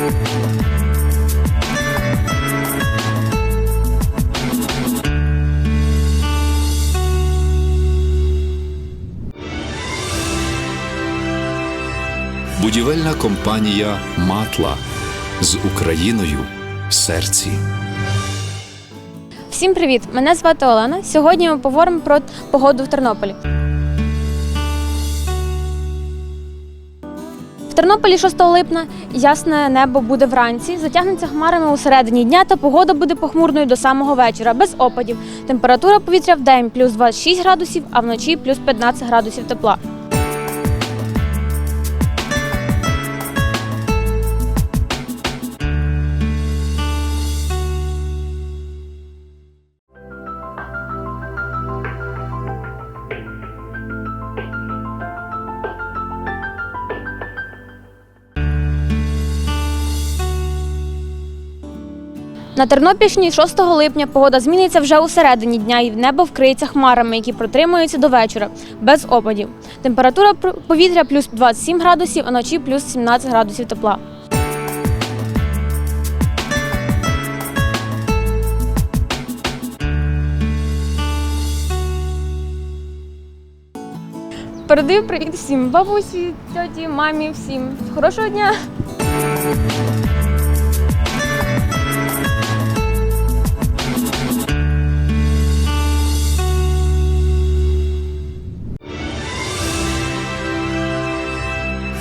Будівельна компанія Матла з Україною в серці. Всім привіт! Мене звати Олена. Сьогодні ми поговоримо про погоду в Тернополі. Тернополі 6 липня ясне небо буде вранці, затягнеться хмарами у середині дня та погода буде похмурною до самого вечора, без опадів. Температура повітря в день плюс 26 градусів, а вночі плюс 15 градусів тепла. На Тернопільщині 6 липня погода зміниться вже у середині дня і небо вкриється хмарами, які протримуються до вечора, без опадів. Температура повітря плюс 27 градусів, а ночі плюс 17 градусів тепла. Передаю привіт всім бабусі, тьоті, мамі, всім. Хорошого дня!